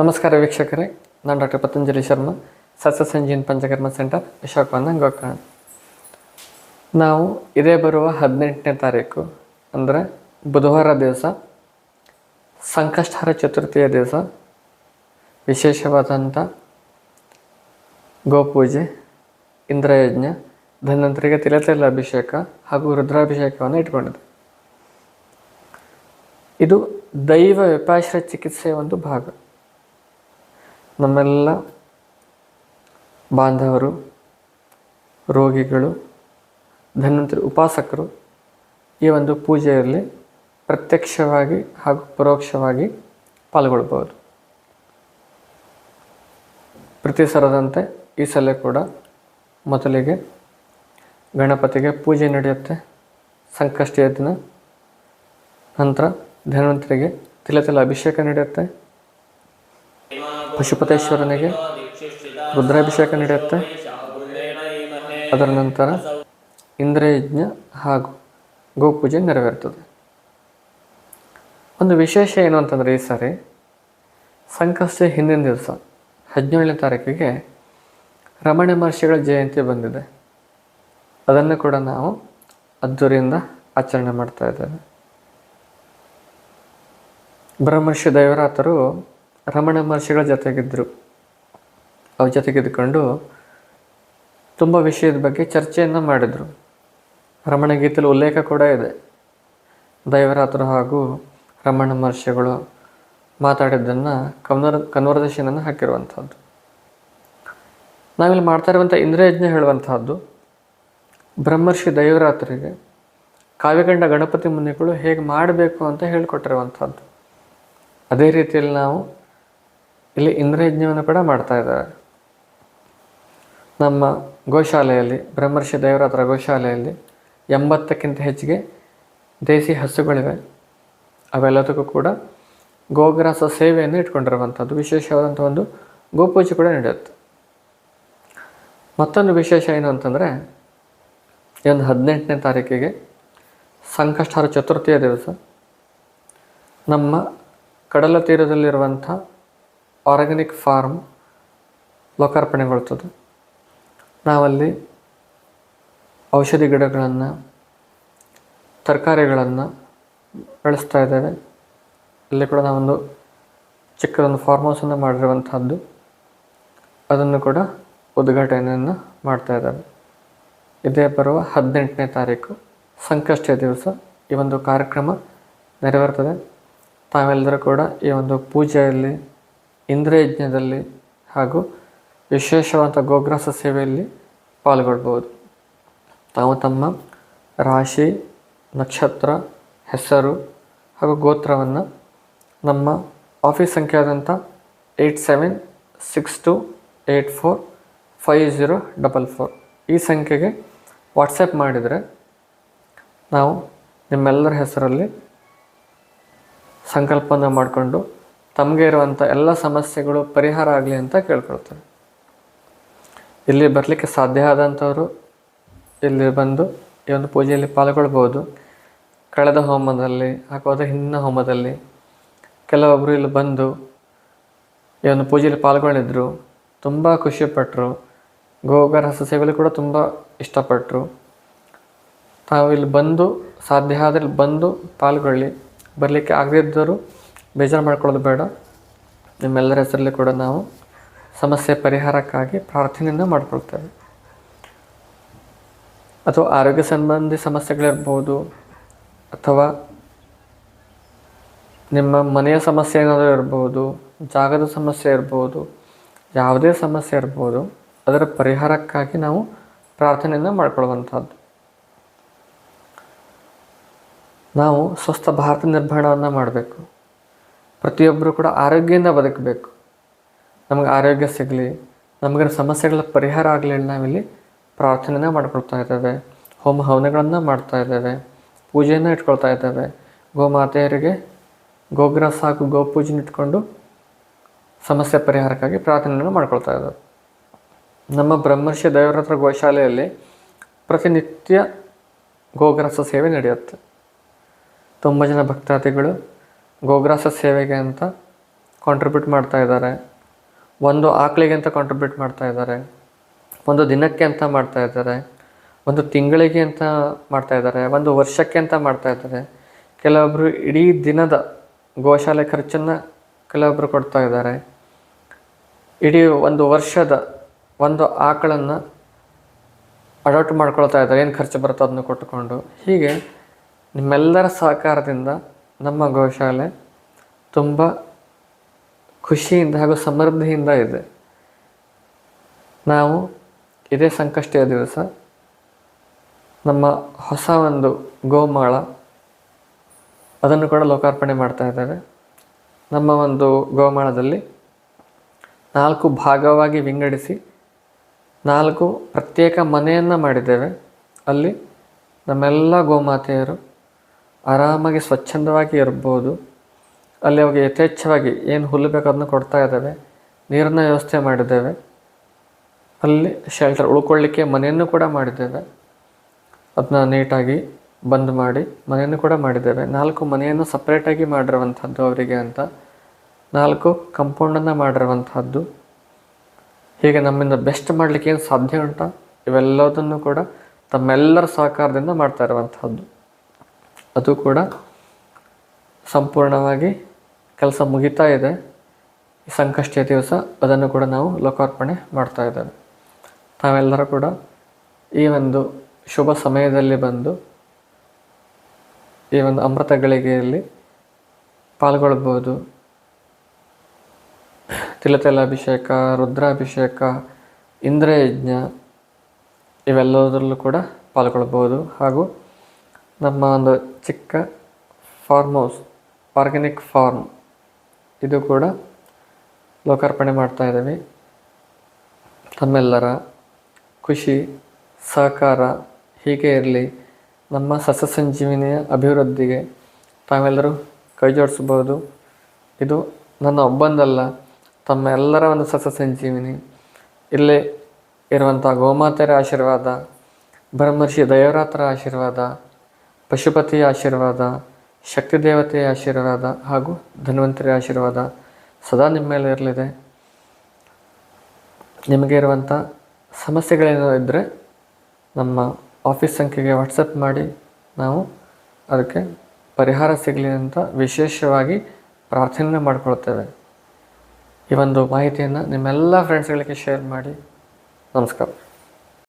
ನಮಸ್ಕಾರ ವೀಕ್ಷಕರೇ, ನಾನು ಡಾಕ್ಟರ್ ಪತಂಜಲಿ ಶರ್ಮಾ ಸಸ್ಯ ಸಂಜೀನ್ ಪಂಚಕರ್ಮ ಸೆಂಟರ್ ವಿಶಾಖವನ್ನ ಗೋಕರ್ಣ. ನಾವು ಇದೇ ಬರುವ ಹದಿನೆಂಟನೇ ತಾರೀಕು, ಅಂದರೆ ಬುಧವಾರ ದಿವಸ, ಸಂಕಷ್ಟಹರ ಚತುರ್ಥಿಯ ದಿವಸ, ವಿಶೇಷವಾದಂಥ ಗೋಪೂಜೆ, ಇಂದ್ರಯಜ್ಞ, ಧನ್ವಂತರಿಗೆ ತಿಲತೈಲ ಅಭಿಷೇಕ ಹಾಗೂ ರುದ್ರಾಭಿಷೇಕವನ್ನು ಇಟ್ಕೊಂಡಿದೆ. ಇದು ದೈವ ವಿಪಾಶ್ರ ಚಿಕಿತ್ಸೆಯ ಒಂದು ಭಾಗ. ನಮ್ಮೆಲ್ಲ ಬಾಂಧವರು, ರೋಗಿಗಳು, ಧನ್ವಂತರಿ ಉಪಾಸಕರು ಈ ಒಂದು ಪೂಜೆಯಲ್ಲಿ ಪ್ರತ್ಯಕ್ಷವಾಗಿ ಹಾಗೂ ಪರೋಕ್ಷವಾಗಿ ಪಾಲ್ಗೊಳ್ಬೋದು ಪ್ರತಿ ಸರದಂತೆ ಈ ಸಲ ಕೂಡ ಮೊದಲಿಗೆ ಗಣಪತಿಗೆ ಪೂಜೆ ನಡೆಯುತ್ತೆ. ಸಂಕಷ್ಟಿಯ ದಿನ. ನಂತರ ಧನ್ವಂತರಿಗೆ ತಿಲತಿಲ ಅಭಿಷೇಕ ನಡೆಯುತ್ತೆ. ಪಶುಪತೇಶ್ವರನಿಗೆ ರುದ್ರಾಭಿಷೇಕ ನಡೆಯುತ್ತೆ. ಅದರ ನಂತರ ಇಂದ್ರಯಜ್ಞ ಹಾಗೂ ಗೋಪೂಜೆ ನೆರವೇರ್ತದೆ. ಒಂದು ವಿಶೇಷ ಏನು ಅಂತಂದರೆ ಈ ಸಾರಿ ಸಂಕಷ್ಟ ಹಿಂದಿನ ದಿವಸ ಹದಿನೇಳನೇ ತಾರೀಕಿಗೆ ರಮಣ ಮಹರ್ಷಿಗಳ ಜಯಂತಿ ಬಂದಿದೆ. ಅದನ್ನು ಕೂಡ ನಾವು ಅದ್ದೂರಿಯಿಂದ ಆಚರಣೆ ಮಾಡ್ತಾ ಇದ್ದೇವೆ. ಬ್ರಹ್ಮರ್ಷಿ ದೈವರಾತರು ರಮಣ ಮಹರ್ಷಿಗಳ ಜೊತೆಗಿದ್ದರು ಅವ್ರ ಜೊತೆಗಿದ್ದುಕೊಂಡು ತುಂಬ ವಿಷಯದ ಬಗ್ಗೆ ಚರ್ಚೆಯನ್ನು ಮಾಡಿದರು. ರಮಣ ಗೀತೆಯಲ್ಲಿ ಉಲ್ಲೇಖ ಕೂಡ ಇದೆ. ದೈವರಾತರು ಹಾಗೂ ರಮಣ ಮಹರ್ಷಿಗಳು ಮಾತಾಡಿದ್ದನ್ನು ಕನ್ವರ್ ಕನ್ವರ್ಸೇಷನನ್ನು ಹಾಕಿರುವಂಥದ್ದು ನಾವಿಲ್ಲಿ ಮಾಡ್ತಾ ಇರುವಂಥ ಇಂದ್ರಯಜ್ಞ ಹೇಳುವಂತಹದ್ದು, ಬ್ರಹ್ಮರ್ಷಿ ದೈವರಾತ್ರಿಗೆ ಕಾವ್ಯಗಂಡ ಗಣಪತಿ ಮುನಿಗಳು ಹೇಗೆ ಮಾಡಬೇಕು ಅಂತ ಹೇಳಿಕೊಟ್ಟಿರುವಂಥದ್ದು ಅದೇ ರೀತಿಯಲ್ಲಿ ನಾವು ಇಲ್ಲಿ ಇಂದ್ರಯಜ್ಞವನ್ನು ಕೂಡ ಮಾಡ್ತಾ ಇದ್ದಾರೆ. ನಮ್ಮ ಗೋಶಾಲೆಯಲ್ಲಿ, ಬ್ರಹ್ಮರ್ಷಿ ದೇವರಾತ್ರ ಗೋಶಾಲೆಯಲ್ಲಿ ಎಂಬತ್ತಕ್ಕಿಂತ ಹೆಚ್ಚಿಗೆ ದೇಸಿ ಹಸುಗಳಿವೆ. ಅವೆಲ್ಲದಕ್ಕೂ ಕೂಡ ಗೋಗ್ರಾಸ ಸೇವೆಯನ್ನು ಇಟ್ಕೊಂಡಿರುವಂಥದ್ದು. ವಿಶೇಷವಾದಂಥ ಒಂದು ಗೋಪೂಜೆ ಕೂಡ ನಡೆಯುತ್ತೆ. ಮತ್ತೊಂದು ವಿಶೇಷ ಏನು ಅಂತಂದರೆ, ಈ ಒಂದು ಹದಿನೆಂಟನೇ ತಾರೀಕಿಗೆ ಸಂಕಷ್ಟಾರ ಚತುರ್ಥಿಯ ದಿವಸ ನಮ್ಮ ಕಡಲ ತೀರದಲ್ಲಿರುವಂಥ ಆರ್ಗ್ಯಾನಿಕ್ ಫಾರ್ಮ್ ಲೋಕಾರ್ಪಣೆಗೊಳ್ತದೆ. ನಾವಲ್ಲಿ ಔಷಧಿ ಗಿಡಗಳನ್ನು, ತರಕಾರಿಗಳನ್ನು ಬೆಳೆಸ್ತಾ ಇದ್ದೇವೆ. ಅಲ್ಲಿ ಕೂಡ ನಾವೊಂದು ಚಿಕ್ಕದೊಂದು ಫಾರ್ಮ್ ಹೌಸನ್ನು ಮಾಡಿರುವಂಥದ್ದು ಅದನ್ನು ಕೂಡ ಉದ್ಘಾಟನೆಯನ್ನು ಮಾಡ್ತಾ ಇದ್ದಾರೆ ಇದೇ ಬರುವ ಹದಿನೆಂಟನೇ ತಾರೀಕು, ಸಂಕಷ್ಟಿಯ ದಿವಸ. ಈ ಒಂದು ಕಾರ್ಯಕ್ರಮ ನೆರವೇರ್ತದೆ. ತಾವೆಲ್ಲರೂ ಕೂಡ ಈ ಒಂದು ಪೂಜೆಯಲ್ಲಿ ಇಂದ್ರಯಜ್ಞದಲ್ಲಿ ಹಾಗೂ ವಿಶೇಷವಾದ ಗೋಗ್ರಾಸ ಸೇವೆಯಲ್ಲಿ ಪಾಲ್ಗೊಳ್ಬೋದು ತಾವು ತಮ್ಮ ರಾಶಿ, ನಕ್ಷತ್ರ, ಹೆಸರು ಹಾಗೂ ಗೋತ್ರವನ್ನು ನಮ್ಮ ಆಫೀಸ್ ಸಂಖ್ಯೆ ಆದಂಥ eight seven six two eight four five zero double four ಈ ಸಂಖ್ಯೆಗೆ ವಾಟ್ಸಪ್ ಮಾಡಿದರೆ ನಾವು ನಿಮ್ಮೆಲ್ಲರ ಹೆಸರಲ್ಲಿ ಸಂಕಲ್ಪನ ಮಾಡಿಕೊಂಡು ತಮಗೆ ಇರುವಂಥ ಎಲ್ಲ ಸಮಸ್ಯೆಗಳು ಪರಿಹಾರ ಆಗಲಿ ಅಂತ ಕೇಳ್ಕೊಳ್ತಾರೆ ಇಲ್ಲಿ ಬರಲಿಕ್ಕೆ ಸಾಧ್ಯ ಆದಂಥವರು ಇಲ್ಲಿ ಬಂದು ಈ ಒಂದು ಪೂಜೆಯಲ್ಲಿ ಪಾಲ್ಗೊಳ್ಬೋದು. ಕಳೆದ ಹೋಮದಲ್ಲಿ ಅದರ ಹಿಂದಿನ ಹೋಮದಲ್ಲಿ ಕೆಲವೊಬ್ಬರು ಇಲ್ಲಿ ಬಂದು ಈ ಒಂದು ಪೂಜೆಯಲ್ಲಿ ಪಾಲ್ಗೊಂಡಿದ್ದರು ತುಂಬ ಖುಷಿಪಟ್ಟರು ಗೋಗರ ಸೇವೆಯಲ್ಲಿ ಕೂಡ ತುಂಬ ಇಷ್ಟಪಟ್ಟರು ತಾವು ಇಲ್ಲಿ ಬಂದು, ಸಾಧ್ಯ ಆದರೆ ಬಂದು ಪಾಲ್ಗೊಳ್ಳಿ. ಬರಲಿಕ್ಕೆ ಆಗದಿದ್ದರೂ ಬೇಜಾರು ಮಾಡ್ಕೊಳ್ಳೋದು ಬೇಡ. ನಿಮ್ಮೆಲ್ಲರ ಹೆಸರಲ್ಲಿ ಕೂಡ ನಾವು ಸಮಸ್ಯೆ ಪರಿಹಾರಕ್ಕಾಗಿ ಪ್ರಾರ್ಥನೆಯನ್ನು ಮಾಡಿಕೊಳ್ತೇವೆ. ಅಥವಾ ಆರೋಗ್ಯ ಸಂಬಂಧಿ ಸಮಸ್ಯೆಗಳಿರ್ಬೋದು, ಅಥವಾ ನಿಮ್ಮ ಮನೆಯ ಸಮಸ್ಯೆ ಏನಾದರೂ ಇರ್ಬೋದು, ಜಾಗದ ಸಮಸ್ಯೆ ಇರ್ಬೋದು, ಯಾವುದೇ ಸಮಸ್ಯೆ ಇರ್ಬೋದು, ಅದರ ಪರಿಹಾರಕ್ಕಾಗಿ ನಾವು ಪ್ರಾರ್ಥನೆಯನ್ನು ಮಾಡ್ಕೊಳ್ಳುವಂಥದ್ದು. ನಾವು ಸ್ವಸ್ಥ ಭಾರತ ನಿರ್ಮಾಣವನ್ನು ಮಾಡಬೇಕು. ಪ್ರತಿಯೊಬ್ಬರು ಕೂಡ ಆರೋಗ್ಯದಿಂದ ಬದುಕಬೇಕು. ನಮಗೆ ಆರೋಗ್ಯ ಸಿಗಲಿ ನಮಗಿರೋ ಸಮಸ್ಯೆಗಳ ಪರಿಹಾರ ಆಗಲಿ ನಾವಿಲ್ಲಿ ಪ್ರಾರ್ಥನೆನ ಮಾಡ್ಕೊಳ್ತಾ ಇದ್ದೇವೆ. ಹೋಮ ಹವನಗಳನ್ನು ಮಾಡ್ತಾ ಇದ್ದೇವೆ. ಪೂಜೆಯನ್ನು ಇಟ್ಕೊಳ್ತಾ ಇದ್ದೇವೆ. ಗೋಮಾತೆಯರಿಗೆ ಗೋಗ್ರಾಸ ಹಾಗೂ ಗೋಪೂಜೆನ ಇಟ್ಕೊಂಡು ಸಮಸ್ಯೆ ಪರಿಹಾರಕ್ಕಾಗಿ ಪ್ರಾರ್ಥನೆಯನ್ನು ಮಾಡ್ಕೊಳ್ತಾ ಇದ್ದೇವೆ. ನಮ್ಮ ಬ್ರಹ್ಮರ್ಷಿ ದೇವರತ್ರ ಗೋಶಾಲೆಯಲ್ಲಿ ಪ್ರತಿನಿತ್ಯ ಗೋಗ್ರಾಸ ಸೇವೆ ನಡೆಯುತ್ತೆ. ತುಂಬ ಜನ ಭಕ್ತಾದಿಗಳು ಗೋಗ್ರಾಸ ಸೇವೆಗೆ ಅಂತ ಕಾಂಟ್ರಿಬ್ಯೂಟ್ ಮಾಡ್ತಾ ಇದ್ದಾರೆ. ಒಂದು ಆಕಳಿಗೆ ಅಂತ ಕಾಂಟ್ರಿಬ್ಯೂಟ್ ಮಾಡ್ತಾ ಇದ್ದಾರೆ. ಒಂದು ದಿನಕ್ಕೆ ಅಂತ ಮಾಡ್ತಾ ಇದ್ದಾರೆ. ಒಂದು ತಿಂಗಳಿಗೆ ಅಂತ ಮಾಡ್ತಾ ಇದ್ದಾರೆ. ಒಂದು ವರ್ಷಕ್ಕೆ ಅಂತ ಮಾಡ್ತಾ ಇದ್ದಾರೆ. ಕೆಲವೊಬ್ಬರು ಇಡೀ ದಿನದ ಗೋಶಾಲೆ ಖರ್ಚನ್ನು ಕೆಲವೊಬ್ಬರು ಕೊಡ್ತಾ ಇದ್ದಾರೆ. ಇಡೀ ಒಂದು ವರ್ಷದ ಒಂದು ಆಕಳನ್ನು ಅಡಾಪ್ಟ್ ಮಾಡ್ಕೊಳ್ತಾ ಇದ್ದಾರೆ. ಏನು ಖರ್ಚು ಬರುತ್ತೋ ಅದನ್ನು ಕೊಟ್ಟುಕೊಂಡು. ಹೀಗೆ ನಿಮ್ಮೆಲ್ಲರ ಸಹಕಾರದಿಂದ ನಮ್ಮ ಗೋಶಾಲೆ ತುಂಬ ಖುಷಿಯಿಂದ ಹಾಗೂ ಸಮೃದ್ಧಿಯಿಂದ ಇದೆ. ನಾವು ಇದೇ ಸಂಕಷ್ಟೆಯ ದಿವಸ ನಮ್ಮ ಹೊಸ ಒಂದು ಗೋಮಾಳ, ಅದನ್ನು ಕೂಡ ಲೋಕಾರ್ಪಣೆ ಮಾಡ್ತಾ ಇದ್ದೇವೆ ನಮ್ಮ ಒಂದು ಗೋಮಾಳದಲ್ಲಿ ನಾಲ್ಕು ಭಾಗವಾಗಿ ವಿಂಗಡಿಸಿ ನಾಲ್ಕು ಪ್ರತ್ಯೇಕ ಮನೆಯನ್ನು ಮಾಡಿದ್ದೇವೆ. ಅಲ್ಲಿ ನಮ್ಮೆಲ್ಲ ಗೋಮಾತೆಯರು ಆರಾಮಾಗಿ ಸ್ವಚ್ಛಂದವಾಗಿ ಇರ್ಬೋದು. ಅಲ್ಲಿ ಅವಾಗ ಯಥೇಚ್ಛವಾಗಿ ಏನು ಹುಲ್ಲು ಬೇಕು ಅದನ್ನು ಕೊಡ್ತಾ ಇದ್ದೇವೆ, ನೀರನ್ನ ವ್ಯವಸ್ಥೆ ಮಾಡಿದ್ದೇವೆ. ಅಲ್ಲಿ ಶೆಲ್ಟರ್ ಉಳ್ಕೊಳ್ಳಿಕ್ಕೆ ಮನೆಯನ್ನು ಕೂಡ ಮಾಡಿದ್ದೇವೆ. ಅದನ್ನ ನೀಟಾಗಿ ಬಂದ್ ಮಾಡಿ ಮನೆಯನ್ನು ಕೂಡ ಮಾಡಿದ್ದೇವೆ. ನಾಲ್ಕು ಮನೆಯನ್ನು ಸಪ್ರೇಟಾಗಿ ಮಾಡಿರುವಂಥದ್ದು ಅವರಿಗೆ ಅಂತ. ನಾಲ್ಕು ಕಂಪೌಂಡನ್ನು ಮಾಡಿರುವಂಥದ್ದು ಹೀಗೆ ನಮ್ಮಿಂದ ಬೆಸ್ಟ್ ಮಾಡಲಿಕ್ಕೆ ಏನು ಸಾಧ್ಯ ಉಂಟ? ಇವೆಲ್ಲದನ್ನು ಕೂಡ ತಮ್ಮೆಲ್ಲರ ಸಹಕಾರದಿಂದ ಮಾಡ್ತಾ ಇರುವಂಥದ್ದು ಅದು ಕೂಡ ಸಂಪೂರ್ಣವಾಗಿ ಕೆಲಸ ಮುಗಿತಾ ಇದೆ. ಸಂಕಷ್ಟಿಯ ದಿವಸ ಅದನ್ನು ಕೂಡ ನಾವು ಲೋಕಾರ್ಪಣೆ ಮಾಡ್ತಾ ಇದ್ದೇವೆ. ತಾವೆಲ್ಲರೂ ಕೂಡ ಈ ಒಂದು ಶುಭ ಸಮಯದಲ್ಲಿ ಬಂದು ಈ ಒಂದು ಅಮೃತ ಗಳಿಗೆಯಲ್ಲಿ ಪಾಲ್ಗೊಳ್ಬೋದು ತಿಲತೈಲಾಭಿಷೇಕ ರುದ್ರಾಭಿಷೇಕ, ಇಂದ್ರಯಜ್ಞ ಇವೆಲ್ಲದರಲ್ಲೂ ಕೂಡ ಪಾಲ್ಗೊಳ್ಬೋದು ಹಾಗೂ ನಮ್ಮ ಒಂದು ಚಿಕ್ಕ ಫಾರ್ಮ್ ಹೌಸ್ ಆರ್ಗ್ಯಾನಿಕ್ ಫಾರ್ಮ್ ಇದು ಕೂಡ ಲೋಕಾರ್ಪಣೆ ಮಾಡ್ತಾ ಇದ್ದೀವಿ. ತಮ್ಮೆಲ್ಲರ ಖುಷಿ, ಸಹಕಾರ ಹೀಗೆ ಇರಲಿ. ನಮ್ಮ ಸಸ್ಯ ಸಂಜೀವಿನಿಯ ಅಭಿವೃದ್ಧಿಗೆ ತಾವೆಲ್ಲರೂ ಕೈ ಜೋಡಿಸ್ಬೋದು ಇದು ನನ್ನ ಒಬ್ಬಂದಲ್ಲ ತಮ್ಮ ಎಲ್ಲರ ಒಂದು ಸಸ್ಯ ಸಂಜೀವಿನಿ ಇಲ್ಲೇ ಇರುವಂಥ ಗೋಮಾತೆಯರ ಆಶೀರ್ವಾದ, ಬ್ರಹ್ಮರ್ಷಿ ದೈವರಾತರ ಆಶೀರ್ವಾದ ಪಶುಪತಿಯ ಆಶೀರ್ವಾದ ಶಕ್ತಿ ದೇವತೆಯ ಆಶೀರ್ವಾದ ಹಾಗೂ ಧನ್ವಂತರಿಯ ಆಶೀರ್ವಾದ ಸದಾ ನಿಮ್ಮ ಮೇಲೆ ಇರಲಿದೆ. ನಿಮಗೆ ಇರುವಂಥ ಸಮಸ್ಯೆಗಳೇನೋ ಇದ್ದರೆ ನಮ್ಮ ಆಫೀಸ್ ಸಂಖ್ಯೆಗೆ ವಾಟ್ಸಪ್ ಮಾಡಿ. ನಾವು ಅದಕ್ಕೆ ಪರಿಹಾರ ಸಿಗಲಿ ಅಂತ ವಿಶೇಷವಾಗಿ ಪ್ರಾರ್ಥನೆ ಮಾಡಿಕೊಳ್ತೇವೆ. ಈ ಒಂದು ಮಾಹಿತಿಯನ್ನು ನಿಮ್ಮೆಲ್ಲ ಫ್ರೆಂಡ್ಸ್ಗಳಿಗೆ ಶೇರ್ ಮಾಡಿ. ನಮಸ್ಕಾರ.